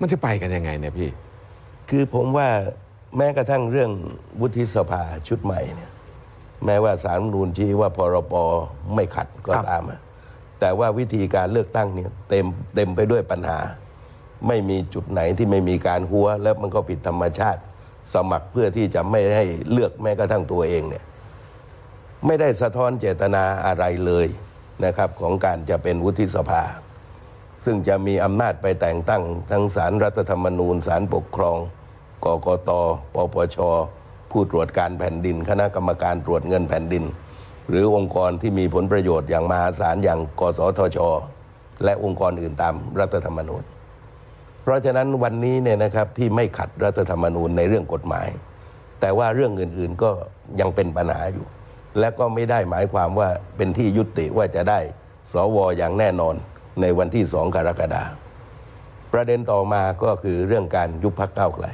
มันจะไปกันยังไงเนี่ยพี่ คือผมว่าแม้กระทั่งเรื่องวุฒิสภาชุดใหม่เนี่ย แม้ว่าสารรัฐธรรมนูญชี้ว่าพรปไม่ขัดก็ตามอะแต่ว่าวิธีการเลือกตั้งเนี่ยเต็มเต็มไปด้วยปัญหา ไม่มีจุดไหนที่ไม่มีการหัว แล้วมันก็ผิดธรรมชาติ สมัครเพื่อที่จะไม่ให้เลือกแม้กระทั่งตัวเองเนี่ยไม่ได้สะท้อนเจตนาอะไรเลยนะครับ ของการจะเป็นวุฒิสภา ซึ่งจะมีอำนาจไปแต่งตั้ง ทั้งสารรัฐธรรมนูญสารปกครอง กกต ปปช ผู้ตรวจการแผ่นดิน คณะกรรมการตรวจเงินแผ่นดิน หรือองค์กรที่มีผลประโยชน์อย่างมหาศาลอย่างกสทช และองค์กรอื่นตามรัฐธรรมนูญ เพราะฉะนั้นวันนี้เนี่ยนะครับที่ไม่ขัดรัฐธรรมนูญในเรื่องกฎหมาย แต่ว่าเรื่องอื่นๆก็ยังเป็นปัญหาอยู่ และก็ไม่ได้หมายความว่าเป็นที่ยุติว่าจะได้สวอย่างแน่นอน ในวันที่สองกรกฎาคมประเด็นต่อมาก็คือเรื่องการยุบพักเก้าวไกล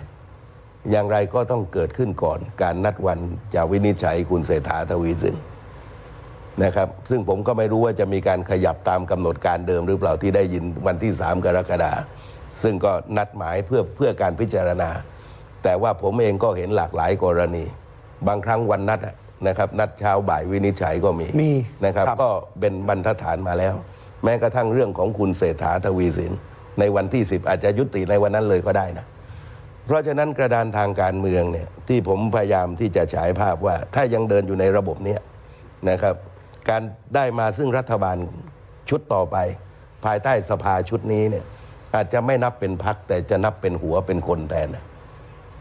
อย่างไรก็ต้องเกิดขึ้นก่อนการนัดวันจะวินิจฉัยคุณเศรษฐาทวีสินนะครับซึ่งผมก็ไม่รู้ว่าจะมีการขยับตามกำหนดการเดิมหรือเปล่าที่ได้ยินวันที่ 3 กรกฎาคมซึ่งก็นัดหมายเพื่อเพื่อการพิจารณา แต่ว่าผมเองก็เห็นหลากหลายกรณี บางครั้งวันนัดอะนะครับ นัดเช้าบ่ายวินิจฉัยก็มีมีนะครับครับก็เป็นบรรทัดฐานมาแล้ว แม้กระทั่งเรื่องของคุณเศรษฐาทวีสิน ในวันที่ 10 อาจจะยุติในวันนั้นเลยก็ได้นะ เพราะฉะนั้นกระดานทางการเมืองเนี่ยที่ผมพยายามที่จะฉายภาพว่า ถ้ายังเดินอยู่ในระบบเนี้ยนะครับ การได้มาซึ่งรัฐบาลชุดต่อไป ภายใต้สภาชุดนี้เนี่ยอาจจะไม่นับเป็นพักแต่จะนับเป็นหัวเป็นคนแทนนะ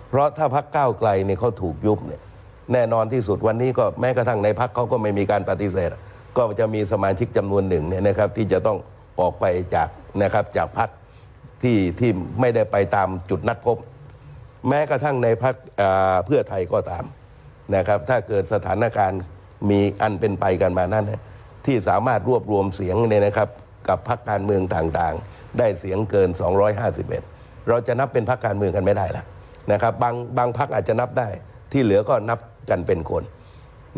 เพราะถ้าพักก้าวไกลเนี่ยเขาถูกยุบเนี่ยแน่นอนที่สุดวันนี้ก็แม้กระทั่งในพักเขาก็ไม่มีการปฏิเสธ ก็จะมีสมาชิกจำนวนหนึ่งเนี่ยนะครับที่จะต้องออกไปจากนะครับจากพักที่ที่ไม่ได้ไปตามจุดนัดพบ แม้กระทั่งในพักเพื่อไทยก็ตามนะครับ ถ้าเกิดสถานการณ์มีอันเป็นไปกันมานั้นที่สามารถรวบรวมเสียงเนี่ยนะครับ กับพรรคการเมืองต่างๆ ได้เสียงเกิน 251 เราจะนับเป็นพรรคการเมืองกันไม่ได้ละนะครับบางบางพรรคอาจจะนับได้ที่เหลือก็นับกันเป็นคน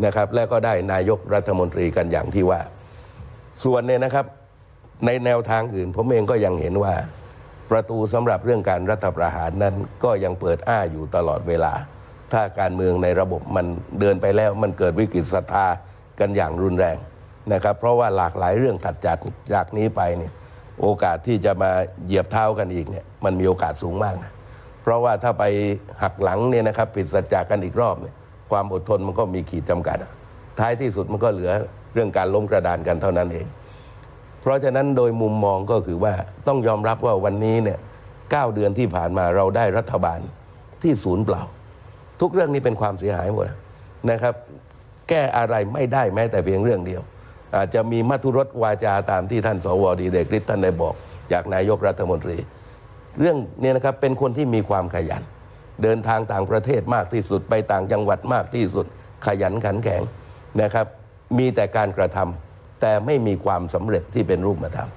นะครับ แล้วก็ได้นายกรัฐมนตรีกันอย่างที่ว่า ส่วนเนี่ยนะครับ ในแนวทางอื่น ผมเองก็ยังเห็นว่า ประตูสำหรับเรื่องการรัฐประหารนั้นก็ยังเปิดอ้าอยู่ตลอดเวลา ถ้าการเมืองในระบบมันเดินไปแล้วมันเกิดวิกฤตศรัทธากันอย่างรุนแรงนะครับ เพราะว่าหลากหลายเรื่องถัดจากจากนี้ไปเนี่ยโอกาสที่จะมาเหยียบเท้ากันอีกเนี่ยมันมีโอกาสสูงมากนะเพราะว่าถ้าไปหักหลังเนี่ยนะครับผิดสัจจะกันอีกรอบเนี่ย ความอดทนมันก็มีขีดจำกัด ท้ายที่สุดมันก็เหลือเรื่องการล้มกระดานกันเท่านั้นเอง เพราะฉะนั้นโดยมุมมองก็คือว่าต้องยอมรับว่าวันนี้เนี่ยเก้าเดือนที่ผ่านมาเราได้รัฐบาลที่ศูนย์เปล่า ทุกเรื่องนี้เป็นความเสียหายหมดนะครับ แก้อะไรไม่ได้แม้แต่เพียงเรื่องเดียว อาจจะมีมัทุรสวาจาตามที่ท่านสวดีเดกฤทธิ์ท่านได้บอก จากนายกรัฐมนตรี เรื่องเนี้นะครับเป็นคนที่มีความขยัน เดินทางต่างประเทศมากที่สุดไปต่างจังหวัดมากที่สุด ขยันขันแข็งนะครับ มีแต่การกระทำแต่ไม่มีความสำเร็จที่เป็นรูปธรรม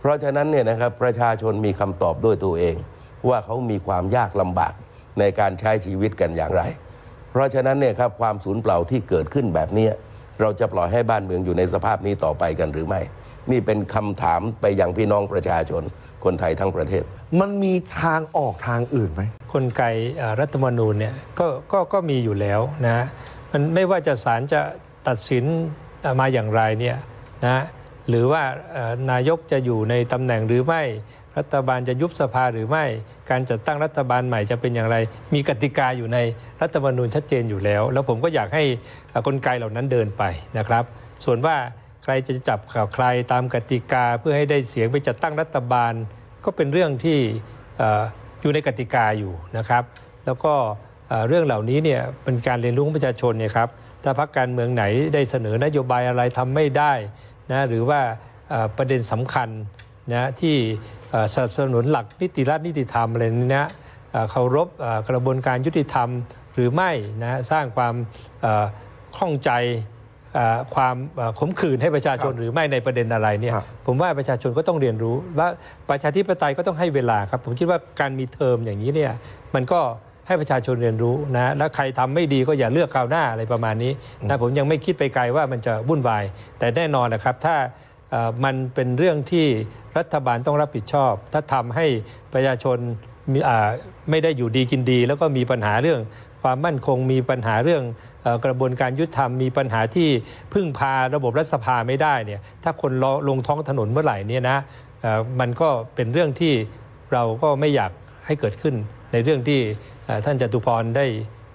เพราะฉะนั้นเนี่ยนะครับประชาชนมีคำตอบด้วยตัวเอง ว่าเขามีความยากลำบากในการใช้ชีวิตกันอย่างไร เพราะฉะนั้นเนี่ยครับความสูญเปล่าที่เกิดขึ้นแบบนี้เราจะปล่อยให้บ้านเมืองอยู่ในสภาพนี้ต่อไปกันหรือไม่ นี่เป็นคำถามไปยังพี่น้องประชาชน คนไทยทั้งประเทศ มันมีทางออกทางอื่นไหมกลไกเอ่อรัฐธรรมนูญเนี่ยก็ก็ก็มีอยู่แล้วนะมันไม่ว่าจะศาลจะตัดสินเอ่อมาอย่างไรเนี่ยนะหรือว่าเอ่อนายกจะอยู่ในตำแหน่งหรือไม่รัฐบาลจะยุบสภาหรือไม่ การจัดตั้งรัฐบาลใหม่จะเป็นอย่างไร มีกติกาอยู่ในรัฐธรรมนูญชัดเจนอยู่แล้ว แล้วผมก็อยากให้เอ่อกลไกเหล่านั้นเดินไปนะครับ ส่วนว่าใค รจะจับกับใครตามกติกาเพื่อให้ได้เสียงไปจัดตั้งรัฐบาล ก็เป็นเรื่องที่ออยู่ในกติกาอยู่นะครับ แล้วก็เรื่องเหล่านี้เนี่ยเป็นการเรียนรู้ของประชาชนเนี่ยครับถ้าพรรคการเมืองไหนได้เสนอนโยบายอะไรทำไม่ได้นะหรือว่าประเด็นสำคัญนะที่สนับสนุนหลักนิติรัฐนิติธรรมอะไรนี้นะเอ่อเคารพกระบวนการยุติธรรมหรือไม่นะสร้างความเอ่อข้องใจ ความเอ่อขมขื่นให้ประชาชนครับหรือไม่ในประเด็นอะไรเนี่ยครับผมว่าประชาชนก็ต้องเรียนรู้ว่าประชาธิปไตยก็ต้องให้เวลาครับ ผมคิดว่าการมีเทอมอย่างนี้เนี่ยมันก็ให้ประชาชนเรียนรู้นะแล้วใครทำไม่ดีก็อย่าเลือกคราวหน้าอะไรประมาณนี้นะผมยังไม่คิดไปไกลว่ามันจะวุ่นวาย แต่แน่นอนนะครับถ้าเอ่อมันเป็นเรื่องที่รัฐบาลต้องรับผิดชอบ ถ้าทำให้ประชาชนมีอ่าไม่ได้อยู่ดีกินดี แล้วก็มีปัญหาเรื่อง ความมั่นคงมีปัญหาเรื่องเอ่อกระบวนการยุติธรรมมีปัญหาที่พึ่งพาระบบรัฐสภาไม่ได้เนี่ยถ้าคนลลงท้องถนนเมื่อไหร่เนี่ยนะเอ่อมันก็เป็นเรื่องที่เราก็ไม่อยากให้เกิดขึ้นในเรื่องที่เอ่อท่านจตุพรได้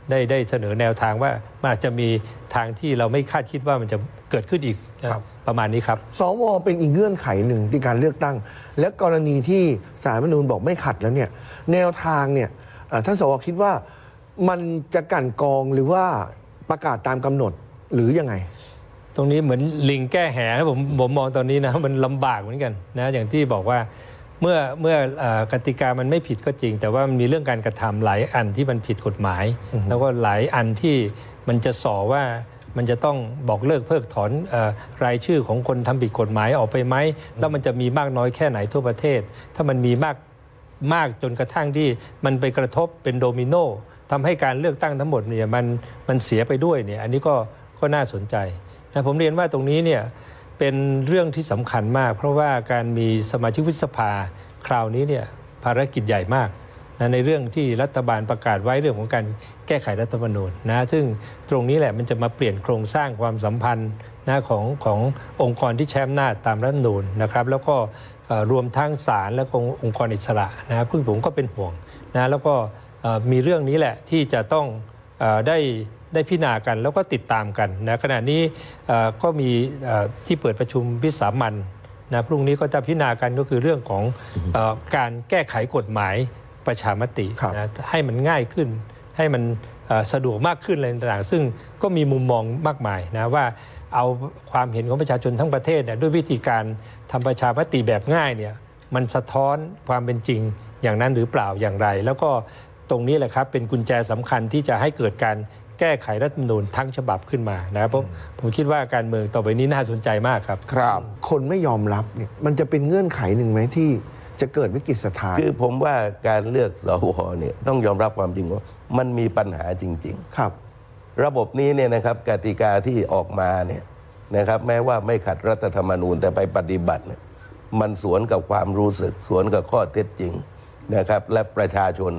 ได้ได้เสนอแนวทางว่ามันอาจจะมีทางที่เราไม่คาดคิดว่ามันจะเกิดขึ้นอีกนะครับประมาณนี้ครับ สวเป็นอีกเงื่อนไขหนึ่งที่การเลือกตั้ง และกรณีที่สารรัฐธรรมนูญบอกไม่ขัดแล้วเนี่ยแนวทางเนี่ยเอ่อท่านสวคิดว่า มันจะกลันกรองหรือว่าประกาศตามกำหนดหรือยังไง ตรงนี้เหมือนลิงแก้แหนะผมผมมองตอนนี้นะมันลำบากเหมือนกันนะอย่างที่บอกว่าเมื่อเมื่อเอ่อกติกามันไม่ผิดก็จริง แต่ว่ามันมีเรื่องการกระทำหลายอันที่มันผิดกฎหมาย แล้วก็หลายอันที่มันจะส่อว่ามันจะต้องบอกเลิกเพิกถอนเออรายชื่อของคนทำผิดกฎหมายออกไปไหมแล้วมันจะมีมากน้อยแค่ไหนทั่วประเทศ ถ้ามันมีมาก มากจนกระทั่งที่มันไปกระทบเป็นโดมิโน ทำให้การเลือกตั้งทั้งหมดเนี่ยมันมันเสียไปด้วยเนี่ยอันนี้ก็ก็น่าสนใจนะผมเรียนว่าตรงนี้เนี่ยเป็นเรื่องที่สำคัญมาก เพราะว่าการมีสมาชิกวุฒิสภาคราวนี้เนี่ยภารกิจใหญ่มากนะในเรื่องที่รัฐบาลประกาศไว้เรื่องของการแก้ไขรัฐธรรมนูญนะซึ่งตรงนี้แหละมันจะมาเปลี่ยนโครงสร้างความสัมพันธ์นะของขององค์กรที่ใช้อำนาตามรัฐธรรมนูญนะครับแล้วก็รวมทั้งศาลและองค์กรอิสระนะครับซึ่งผมก็เป็นห่วงนะแล้วก็ มีเรื่องนี้แหละที่จะต้องเออได้ได้พิจารณากันแล้วก็ติดตามกันนะขณะนี้เอ่อก็มีเอ่อที่เปิดประชุมวิสามันนะพรุ่งนี้ก็จะพิจารณากันก็คือเรื่องของเออการแก้ไขกฎหมายประชามติครับนะให้มันง่ายขึ้น ให้มันเอ่อสะดวกมากขึ้นอะไรต่างๆซึ่งก็มีมุมมองมากมายนะว่าเอาความเห็นของประชาชนทั้งประเทศเนี่ยด้วยวิธีการทำประชามติแบบง่ายเนี่ยมันสะท้อนความเป็นจริงอย่างนั้นหรือเปล่าอย่างไร แล้วก็ต รงนี้แหละครับ เป็นกุญแจสำคัญที่จะให้เกิดการแก้ไขรัฐธรรมนูญทั้งฉบับขึ้นมานะครับผมผมคิดว่าการเมืองต่อไปนี้น่าสนใจมากครับ ครับ คนไม่ยอมรับเนี่ยมันจะเป็นเงื่อนไขหนึ่งไหมที่จะเกิดวิกฤตสถานคือผมว่าการเลือกสวเนี่ยต้องยอมรับความจริงว่ามันมีปัญหาจริง ๆ ครับ ระบบนี้เนี่ยนะครับกติกาที่ออกมาเนี่ยนะครับ แม้ว่าไม่ขัดรัฐธรรมนูญแต่ไปปฏิบัติเนี่ยมันสวนกับความรู้สึก สวนกับข้อเท็จจริงนะครับ และประชาชน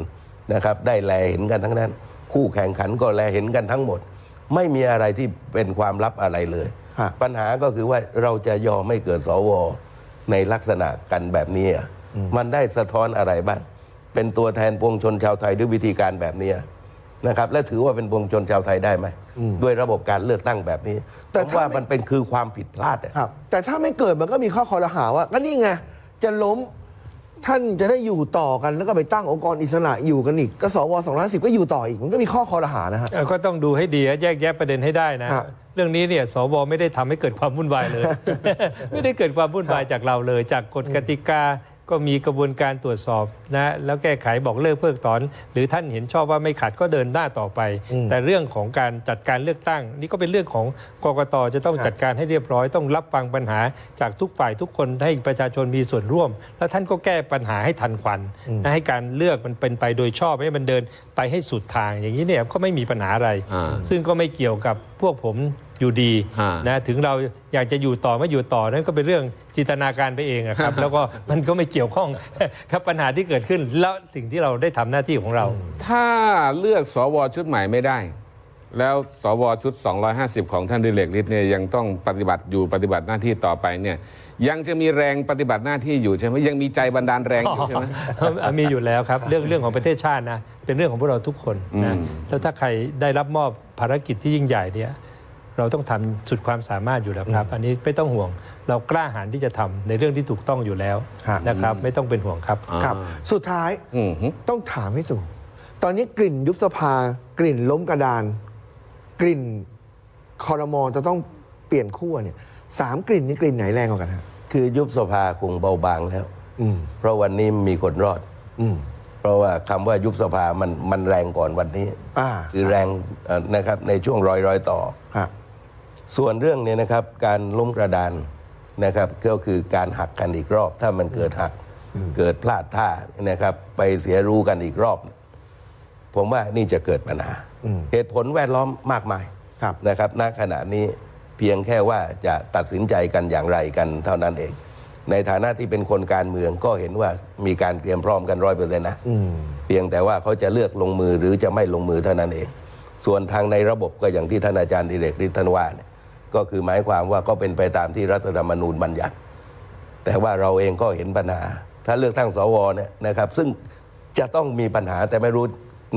นะครับได้แลเห็นกันทั้งนั้น คู่แข่งขันก็แลเห็นกันทั้งหมด ไม่มีอะไรที่เป็นความลับอะไรเลย ฮะ ปัญหาก็คือว่าเราจะยอมไม่เกิดสวในลักษณะกันแบบนี้อะมันได้สะท้อนอะไรบ้าง เป็นตัวแทนปวงชนชาวไทยด้วยวิธีการแบบนี้นะครับ และถือว่าเป็นปวงชนชาวไทยได้ไหมด้วยระบบการเลือกตั้งแบบนี้แต่ผมถ้าว่าไม่ มันเป็นคือความผิดพลาดอะ ครับแต่ถ้าไม่เกิดมันก็มีข้อคอรหาว่าก็นี่ไงจะล้ม ท่านจะได้อยู่ต่อกันแล้วก็ไปตั้งองค์กรอิสระอยู่กันอีกก็สวสองร้อยสิบก็อยู่ต่ออีกมันก็มีข้อคอรหานะฮะ เอ่อก็ต้องดูให้ดีนะแยกแยะประเด็นให้ได้นะ ฮะ เรื่องนี้เนี่ยสวไม่ได้ทำให้เกิดความวุ่นวายเลย ไม่ได้เกิดความวุ่นวายจากเราเลย จากกฎกติกา ก็มีกระบวนการตรวจสอบนะแล้วแก้ไขบอกเลิกเพิกถอน หรือท่านเห็นชอบว่าไม่ขัดก็เดินหน้าต่อไป แต่เรื่องของการจัดการเลือกตั้ง นี่ก็เป็นเรื่องของกกตจะต้องจัดการให้เรียบร้อย ต้องรับฟังปัญหาจากทุกฝ่ายทุกคนให้ประชาชนมีส่วนร่วม แล้วท่านก็แก้ปัญหาให้ทันควันนะให้การเลือกมันเป็นไปโดยชอบให้มันเดินไปให้สุดทาง อย่างนี้เนี่ยก็ไม่มีปัญหาอะไรอ่าซึ่งก็ไม่เกี่ยวกับพ วกผมอยู่ดีฮะนะถึงเราอยากจะอยู่ต่อไม่อยู่ต่อนั่นก็เป็นเรื่องจินตนาการไปเองอะครับ แล้วก็มันก็ไม่เกี่ยวข้องกับปัญหาที่เกิดขึ้น แล้วสิ่งที่เราได้ทำหน้าที่ของเรา ถ้าเลือกสวชุดใหม่ไม่ได้ แล้วสวชุด 250 ของท่านดิเลกฤทธิ์เนี่ยยังต้องปฏิบัติอยู่ปฏิบัติหน้าที่ต่อไปเนี่ยยังจะมีแรงปฏิบัติหน้าที่อยู่ใช่ไหมยังมีใจบันดาลแรงอยู่ใช่ไหมมีอยู่แล้วครับ เรื่องเรื่องของประเทศชาตินะเป็นเรื่องของพวกเราทุกคนนะอืมแล้วถ้าใครได้รับมอบภารกิจที่ยิ่งใหญ่เนี่ยเราต้องทำสุดความสามารถอยู่แล้วครับ อันนี้ไม่ต้องห่วง เรากล้าหาญที่จะทำในเรื่องที่ถูกต้องอยู่แล้วฮะนะครับ ไม่ต้องเป็นห่วงครับครับ สุดท้ายอืมฮึต้องถามให้ถูกตอนนี้กลิ่นยุบสภากลิ่นล้มกระดานก ลิ่นคอรมอจะต้องเปลี่ยนขั้วเนี่ยสามกลิ่นนี้กลิ่นไหนแรงกว่ากันฮะคือยุบสภาคงเบาบางแล้ว อืมเพราะวันนี้มีคนรอด อืมเพราะว่าคำว่ายุบสภามันมันแรงก่อนวันนี้ อ่าคือแรงเอ่อนะครับในช่วงรอยรอยต่อ ฮะส่วนเรื่องเนี้นะครับการล้มกระดานนะครับก็คือการหักกันอีกรอบ ถ้ามันเกิดหักเกิดพลาดท่านะครับ ไปเสียรู้กันอีกรอบ ผมว่านี่จะเกิดปัญหาอืม เหตุผลแวดล้อมมากมายครับนะครับณขณะนี้เพียงแค่ว่าจะตัดสินใจกันอย่างไรกันเท่านั้นเอง ในฐานะที่เป็นคนการเมืองก็เห็นว่ามีการเตรียมพร้อมกันร้อยเปอร์เซ็นต์นะอืมเพียงแต่ว่าเขาจะเลือกลงมือหรือจะไม่ลงมือเท่านั้นเอง ส่วนทางในระบบก็อย่างที่ท่านอาจารย์ดิเรกฤทธิ์ท่านว่าเนี่ยก็คือหมายความว่าก็เป็นไปตามที่รัฐธรรมนูญบัญญัติ แต่ว่าเราเองก็เห็นปัญหา ถ้าเลือกตั้งสวเนี่ยนะครับ ซึ่งจะต้องมีปัญหาแต่ไม่รู้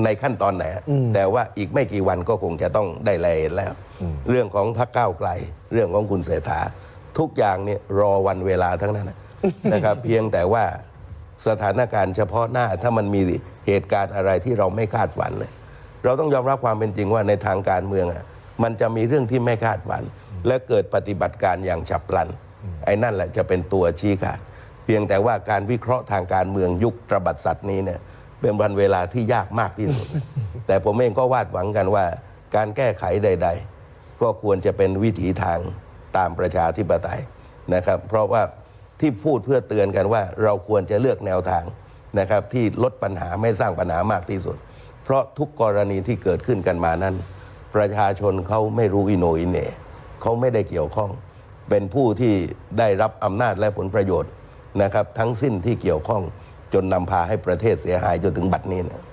ในขั้นตอนไหนแต่ว่าอีกไม่กี่วันก็คงจะต้องได้แลเห็นแล้ว เรื่องของพรรคก้าวไกล เรื่องของคุณเศรษฐา ทุกอย่างเนี่ยรอวันเวลาทั้งนั้นนะนะครับ เพียงแต่ว่าสถานการณ์เฉพาะหน้าถ้ามันมีเหตุการณ์อะไรที่เราไม่คาดฝันเลยเราต้องยอมรับความเป็นจริงว่าในทางการเมืองอะมันจะมีเรื่องที่ไม่คาดฝัน และเกิดปฏิบัติการอย่างฉับพลัน ไอ้นั่นแหละจะเป็นตัวชี้ขาด เพียงแต่ว่าการวิเคราะห์ทางการเมืองยุคระบาดสัตว์นี้เนี่ย เป็นวันเวลาที่ยากมากที่สุด แต่ผมเองก็วาดหวังกันว่า การแก้ไขใด ๆ ก็ควรจะเป็นวิถีทางตามประชาธิปไตยนะครับ เพราะว่าที่พูดเพื่อเตือนกันว่า เราควรจะเลือกแนวทางนะครับ ที่ลดปัญหาไม่สร้างปัญหามากที่สุด เพราะทุกกรณีที่เกิดขึ้นกันมานั้น ประชาชนเขาไม่รู้อิโนอิเหน่เขาไม่ได้เกี่ยวข้อง เป็นผู้ที่ได้รับอำนาจและผลประโยชน์นะครับ ทั้งสิ้นที่เกี่ยวข้อง จนนำพาให้ประเทศเสียหายจนถึงบัดนี้นะ